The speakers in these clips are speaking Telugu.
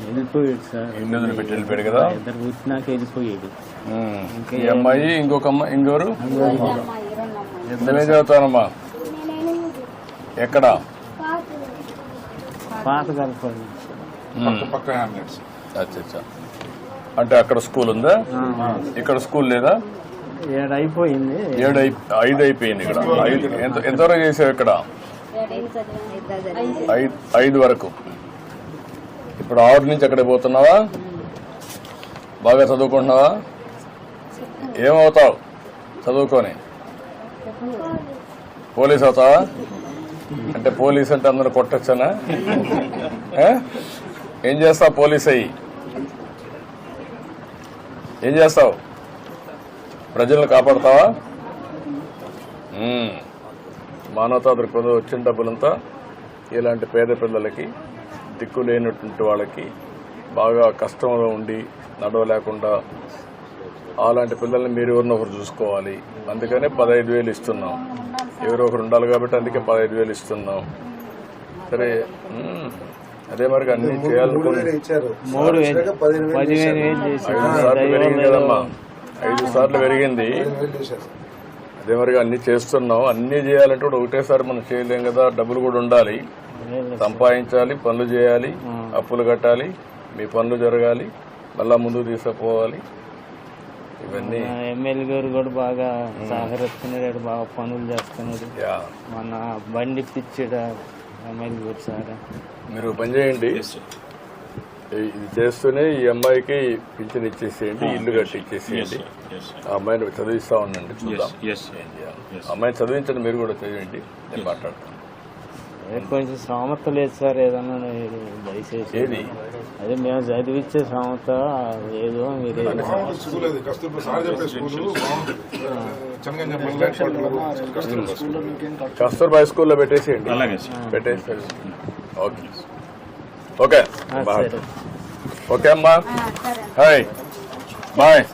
వెళ్ళిపోయాడు సార్. ఇల్లు వదిలిపెట్టి వెళ్ళిపోయాడు కదా. ఇద్దరు పుట్టినాక వెళ్ళిపోయాడు ఉమ్, ఈ అమ్మాయి ఇంకొక అమ్మాయి ఇంకోరు ఎంతమే చదువుతానమ్మా ఎక్కడ? పాత కలపండి ఉమ్, పక్క హ్యామ్లెట్స్ అచ్చా అచ్చా అంటే అక్కడ స్కూల్ ఉందా? ఇక్కడ స్కూల్ లేదా? ఏడు అయిపోయింది ఏడు ఐదు అయిపోయింది ఇక్కడ. ఐదు ఎంత ఎంతవరకు చేసావు ఇక్కడ? ఐదు ఐదు వరకు. ఇప్పుడు ఆరు నుంచి అక్కడికి పోతున్నావా? బాగా చదువుకుంటున్నావా? ఏమవుతావు? చదువుకొని. పోలీస్ అవుతావా? అంటే పోలీస్ అంటే అందరూ కొట్టచ్చనా? ఏం? చేస్తావు పోలీస్ అయ్యి? ఏం చేస్తావు? ప్రజలను కాపాడతావా? మానవతా దృక్పథం వచ్చిన డబ్బులంతా ఇలాంటి పేద పిల్లలకి దిక్కు లేనటువంటి వాళ్ళకి బాగా కష్టంలో ఉండి నడవలేకుండా అలాంటి పిల్లల్ని మీరు ఎవరినో ఒకరు చూసుకోవాలి. అందుకనే పదహైదు వేలు ఇస్తున్నాం. ఎవరో ఒకరు ఉండాలి కాబట్టి అందుకే పదహైదు వేలు ఇస్తున్నాం. సరే. అదే మరి అన్ని చేయాలనుకుని ఇచ్చారు. మూడు వేలు. పదిహేను వేలు చేసి ఐదు సార్లు పెరిగింది కదమ్మా. ఐదు సార్లు పెరిగింది. అదే మరి అన్ని చేస్తున్నాం. అన్ని చేయాలంటే కూడా ఒకటేసారి మనం చేయలేం కదా. డబ్బులు కూడా ఉండాలి. సంపాదించాలి పనులు చేయాలి అప్పులు కట్టాలి మీ పనులు జరగాలి మళ్ళా ముందుకు తీసుకుపోవాలి. ఇవన్నీ. ఎమ్మెల్యే గారు కూడా బాగా సహకరిస్తున్నాడు బాగా పనులు చేస్తున్నాడు. యా. మన బండి పిచ్చాడు ఎమ్మెల్యే గారు సార్. మీరు పని చేయండి. ఇది చేస్తూనే ఈ అమ్మాయికి పింఛన్ ఇచ్చేసేయండి ఇల్లు కట్టి ఇచ్చేసేయండి. ఆ అమ్మాయిని చదివిస్తా ఉండండి చూద్దాం. అమ్మాయిని చదివించండి మీరు కూడా చదివండి. నేను మాట్లాడతాను. కొంచెం శ్రామత లేదు సార్ ఏదన్నా దయచేసి. అదే మేము చదివించే శ్రామత ఏదో మీరు. కస్తూర్బా స్కూల్లో పెట్టేసేయండి. పెట్టేసేయండి ఓకే. ఓకే. ఓకే అమ్మా. హాయ్. బాయ్.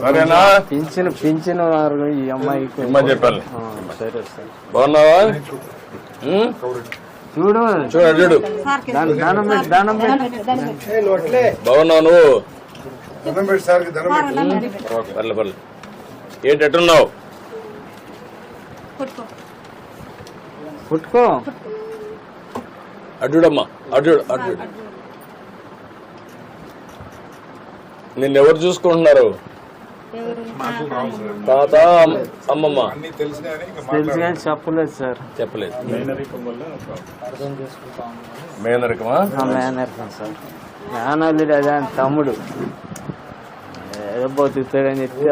సరేనా? పింఛన్ పింఛన్ వారు ఈ అమ్మాయికి. ఇమ్మని చెప్పాలి. ఆ, సరే సార్. బాగున్నావా? చూడు. చూడు బాగున్నావు నువ్వు? పర్లే పర్లే ఏంటి ఎట్టున్నావు? పుట్టుకో అడ్డుడమ్మా అడ్డుడు అడ్డుడు. నిన్నెవరు చూసుకుంటున్నారు? తాత అమ్మ- అమ్మమ్మ. అన్ని తెలిసినా చెప్పలేదు సార్. చెప్పలేదు. మేనరికమా? మేనర్కం సార్. అదే ఆయన తమ్ముడు. ఏదో బతుకుతాడని చెప్పి